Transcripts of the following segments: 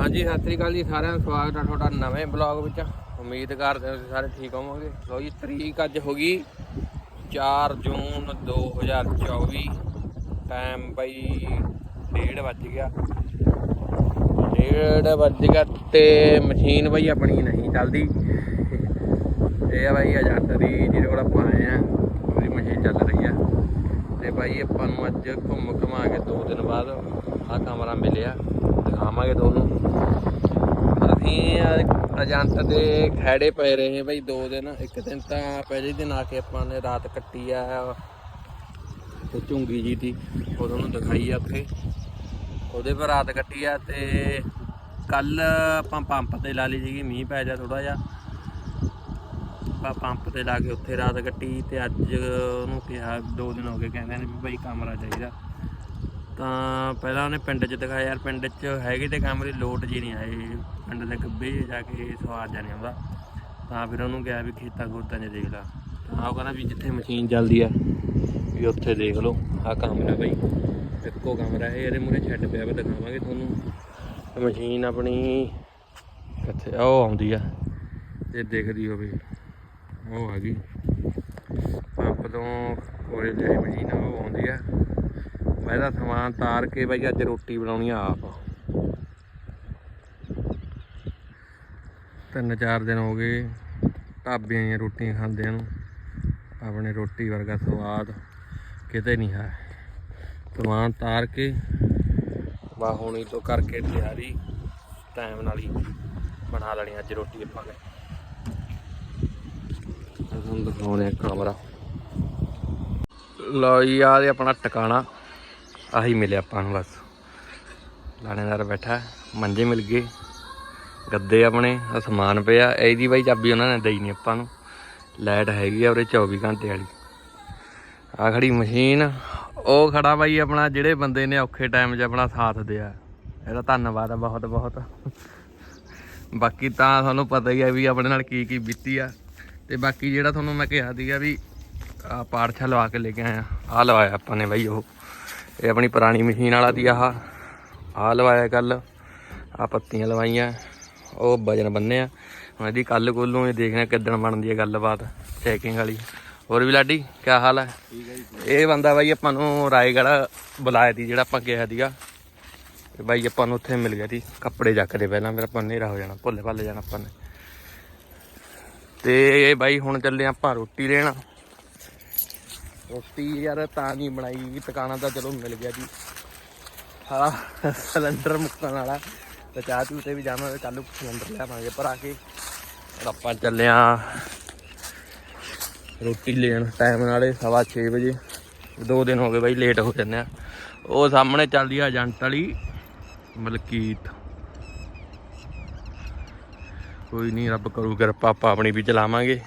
ਹਾਂਜੀ, ਸਤਿ ਸ੍ਰੀ ਅਕਾਲ ਜੀ ਸਾਰਿਆਂ ਦਾ, ਸਵਾਗਤ ਹੈ ਤੁਹਾਡਾ ਨਵੇਂ ਬਲੌਗ ਵਿੱਚ। ਉਮੀਦ ਕਰਦੇ ਹਾਂ ਤੁਸੀਂ ਸਾਰੇ ਠੀਕ ਹੋਵੋਗੇ। ਲੋ ਜੀ, ਤਰੀਕ ਅੱਜ ਹੋ ਗਈ 4 ਜੂਨ 2024 ਟਾਈਮ ਬਈ 1:30 ਵੱਜ ਗਿਆ। 1:30 ਵੱਜ ਗਿਆ ਤੇ ਮਸ਼ੀਨ ਬਈ ਆਪਣੀ ਨਹੀਂ ਚੱਲਦੀ। ਇਹ ਆ ਬਈ ਏਜੰਟ ਦੀ ਜਿਹਦੇ ਕੋਲ ਆਪਾਂ ਆਏ ਆ ਉਹਦੀ ਮਸ਼ੀਨ ਚੱਲ ਰਹੀ ਆ। ਤੇ ਬਾਈ ਆਪਾਂ ਨੂੰ ਅੱਜ ਘੁੰਮ ਘੁਮਾ ਕੇ ਦੋ ਦਿਨ ਬਾਅਦ ਆਹ ਕਮਰਾ ਮਿਲਿਆ। ਦਿਖਾਵਾਂਗੇ ਤੁਹਾਨੂੰ। ਅਸੀਂ ਅਜੰਤ ਦੇ ਖੈੜੇ ਪਏ ਰਹੇ ਬਈ, ਦੋ ਦਿਨ, ਇੱਕ ਦਿਨ ਤਾਂ ਪਹਿਲੇ ਦਿਨ ਆ ਕੇ ਆਪਾਂ ਨੇ ਰਾਤ ਕੱਟੀ ਆ ਤੇ ਝੁੰਗੀ ਜੀ ਦੀ ਉਦੋਂ ਨੂੰ ਦਿਖਾਈ ਆ ਉੱਥੇ। ਉਹਦੇ ਪਰ ਰਾਤ ਕੱਟੀ ਆ ਤੇ ਕੱਲ ਆਪਾਂ ਪੰਪ ਤੇ ਲਾ ਲਈ ਸੀਗੀ, ਮੀਂਹ ਪੈ ਜਾ ਥੋੜਾ ਜਿਹਾ। ਆਪਾਂ ਪੰਪ ਤੇ ਲਾ ਕੇ ਉੱਥੇ ਰਾਤ ਕੱਟੀ ਤੇ ਅੱਜ ਉਹਨੂੰ ਕਿਹਾ, ਦੋ ਦਿਨ ਹੋ ਗਏ ਕਹਿੰਦੇ ਨੇ ਵੀ ਭਾਈ ਕਮਰਾ ਚਾਹੀਦਾ। ਤਾਂ ਪਹਿਲਾਂ ਉਹਨੇ ਪਿੰਡ 'ਚ ਦਿਖਾਇਆ, ਯਾਰ ਪਿੰਡ 'ਚ ਹੈਗੇ ਤੇ ਕਮਰੇ ਲੋਟ ਜੀ ਨਹੀਂ ਆਏ ਪਿੰਡ ਦੇ ਗੱਬੇ 'ਚ ਜਾ ਕੇ ਸਵਾਦ ਜਾ ਨਹੀਂ ਆਉਂਦਾ। ਤਾਂ ਫਿਰ ਉਹਨੂੰ ਕਿਹਾ ਵੀ ਖੇਤਾਂ ਖੋਤਾਂ 'ਚ ਦੇਖ ਲਾ। ਤਾਂ ਉਹ ਕਹਿੰਦਾ ਵੀ ਜਿੱਥੇ ਮਸ਼ੀਨ ਚੱਲਦੀ ਆ, ਵੀ ਉੱਥੇ ਦੇਖ ਲਓ, ਆਹ ਕਮਰਾ ਬਈ। ਇੱਕੋ ਕਮਰਾ ਹੈ ਇਹਦੇ ਮੂਰੇ ਛੱਡ ਪਿਆ ਵਾ, ਦਿਖਾਵਾਂਗੇ ਤੁਹਾਨੂੰ। ਮਸ਼ੀਨ ਆਪਣੀ ਇੱਥੇ ਉਹ ਆਉਂਦੀ ਆ। ਜੇ ਦਿਖਦੀ ਹੋਵੇ, ਉਹ ਆ ਗਈ। ਪੰਪ ਤੋਂ ਕੋਲੇ ਲੈ ਮਸ਼ੀਨ ਉਹ ਆਉਂਦੀ ਆ। ਮੈਂ ਇਹਦਾ ਸਮਾਨ ਤਾਰ ਕੇ ਬਾਈ ਅੱਜ ਰੋਟੀ ਬਣਾਉਣੀ ਆ ਆਪ। ਤਿੰਨ ਚਾਰ ਦਿਨ ਹੋ ਗਏ, ਢਾਬਿਆਂ ਦੀਆਂ ਰੋਟੀਆਂ ਖਾਂਦਿਆਂ ਨੂੰ। ਆਪਣੇ ਰੋਟੀ ਵਰਗਾ ਸਵਾਦ ਕਿਤੇ ਨਹੀਂ ਹੈ। ਸਮਾਨ ਤਾਰ ਕੇ ਵਾ ਹੁਣੀ ਤੋਂ ਕਰਕੇ ਤਿਆਰੀ ਟਾਈਮ ਨਾਲ ਹੀ ਬਣਾ ਲੈਣੀ ਅੱਜ ਰੋਟੀ ਆਪਾਂ ਨੇ। ਤੁਹਾਨੂੰ ਦਿਖਾਉਣੇ ਕਮਰਾ ਲਓ ਜੀ ਆ ਆਪਣਾ ਟਿਕਾਣਾ। ਆਹੀ ਮਿਲਿਆ ਆਪਾਂ ਨੂੰ ਬਸ। ਲਾਣੇਦਾਰ ਬੈਠਾ, ਮੰਜੇ ਮਿਲ ਗਏ, ਗੱਦੇ ਆਪਣੇ ਸਮਾਨ ਪਿਆ। ਇਹਦੀ ਬਾਈ ਚਾਬੀ ਉਹਨਾਂ ਨੇ ਦੇਈ ਨਹੀਂ ਆਪਾਂ ਨੂੰ। ਲਾਈਟ ਹੈਗੀ ਆ ਉਰੇ 24 ਘੰਟੇ ਵਾਲੀ। ਆ ਖੜੀ ਮਸ਼ੀਨ, ਉਹ ਖੜਾ ਬਾਈ ਆਪਣਾ, ਜਿਹੜੇ ਬੰਦੇ ਨੇ ਔਖੇ ਟਾਈਮ 'ਚ ਆਪਣਾ ਸਾਥ ਦਿਆ। ਇਹਦਾ ਧੰਨਵਾਦ ਆ ਬਹੁਤ ਬਹੁਤ। ਬਾਕੀ ਤਾਂ ਤੁਹਾਨੂੰ ਪਤਾ ਹੀ ਆ ਵੀ ਆਪਣੇ ਨਾਲ ਕੀ ਕੀ ਬੀਤੀ ਆ। ਤੇ ਬਾਕੀ ਜਿਹੜਾ ਤੁਹਾਨੂੰ ਮੈਂ ਕਿਹਾ ਸੀਗਾ ਵੀ ਆ ਪਾੜਛਾ ਲਵਾ ਕੇ ਲੈ ਕੇ ਆਇਆ। ਆ ਲਵਾਇਆ ਆਪਾਂ ਨੇ ਬਾਈ ਉਹ। ਇਹ ਆਪਣੀ ਪੁਰਾਣੀ ਮਸ਼ੀਨ ਵਾਲਾ ਦੀ ਆਹ ਆ ਲਵਾਇਆ ਕੱਲ ਆ ਪੱਤੀਆਂ ਲਵਾਈਆਂ, ਉਹ ਵਜਨ ਬੰਨਿਆ ਹੁਣ ਇਹਦੀ ਕੱਲ ਕੋਲੋਂ ਇਹ ਦੇਖਣਾ ਕਿੱਦਣ ਬਣਦੀ ਹੈ ਗੱਲਬਾਤ ਚੈਕਿੰਗ ਵਾਲੀ। ਹੋਰ ਵੀ ਲਾਡੀ ਕੀ ਹਾਲ ਹੈ ਇਹ ਬੰਦਾ ਬਾਈ ਆਪਾਂ ਨੂੰ ਰਾਏਗੜ੍ਹ ਬੁਲਾਇਆ ਸੀ ਜਿਹੜਾ ਆਪਾਂ ਕਿਹਾ ਸੀਗਾ। ਤੇ ਬਾਈ ਆਪਾਂ ਨੂੰ ਉੱਥੇ ਮਿਲ ਗਿਆ ਸੀ ਕੱਪੜੇ ਚੱਕਦੇ ਪਹਿਲਾਂ ਮੇਰਾ ਆਪਾਂ ਹਨੇਰਾ ਹੋ ਜਾਣਾ ਭੁੱਲੇ ਭੱਲੇ ਜਾਣਾ ਆਪਾਂ ਨੇ। ਤੇ ਬਾਈ ਹੁਣ ਚੱਲੇ ਆਪਾਂ ਰੋਟੀ ਲੈਣ। ਰੋਟੀ ਯਾਰ ਤਾਂ ਨਹੀਂ ਬਣਾਈ ਟਿਕਾਣਾ ਤਾਂ ਚਲੋ ਮਿਲ ਗਿਆ ਜੀ। ਹਾਂ ਸਿਲੰਡਰ ਮੁੱਕਣ ਵਾਲਾ। ਤੇ ਚਾਹ ਚੂਹ ਤੇ ਵੀ ਜਾਵਾਂਗੇ ਕੱਲ ਨੂੰ ਸਿਲੰਡਰ ਲਿਆਵਾਂਗੇ ਭਰਾ ਕੇ। ਆਪਾਂ ਚੱਲਿਆ ਰੋਟੀ ਲੈਣ ਟਾਈਮ ਨਾਲੇ ਸਵਾ 6 ਵਜੇ। ਦੋ ਦਿਨ ਹੋ ਗਏ ਬਾਈ ਲੇਟ ਹੋ ਜੰਨੇ ਆ। ਉਹ ਸਾਹਮਣੇ ਚੱਲਦੀ ਆ ਏਜੰਟ ਵਾਲੀ, ਮਲਕੀਤ। ਕੋਈ ਨਹੀਂ, ਰੱਬ ਕਰੂ ਕਿਰਪਾ, ਆਪਾਂ ਆਪਣੀ ਵੀ ਚਲਾਵਾਂਗੇ।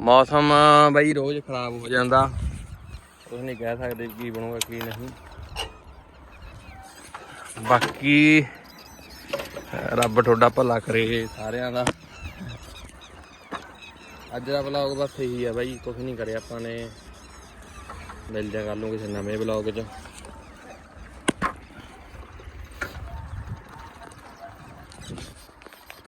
ਮੌਸਮ ਬਾਈ ਰੋਜ਼ ਖਰਾਬ ਹੋ ਜਾਂਦਾ। ਕੁਝ ਨਹੀਂ ਕਹਿ ਸਕਦੇ ਕੀ ਬਣੂਗਾ, ਕੀ ਨਹੀਂ। ਬਾਕੀ ਰੱਬ ਤੁਹਾਡਾ ਭਲਾ ਕਰੇ ਸਾਰਿਆਂ ਦਾ। ਅੱਜ ਦਾ ਵਲੌਗ ਬਸ ਇਹੀ ਆ ਬਾਈ ਕੁਝ ਨਹੀਂ ਕਰਿਆ ਆਪਾਂ ਨੇ। ਮਿਲ ਜਾ ਕੱਲ ਨੂੰ ਕਿਸੇ ਨਵੇਂ ਵਲੌਗ 'ਚ।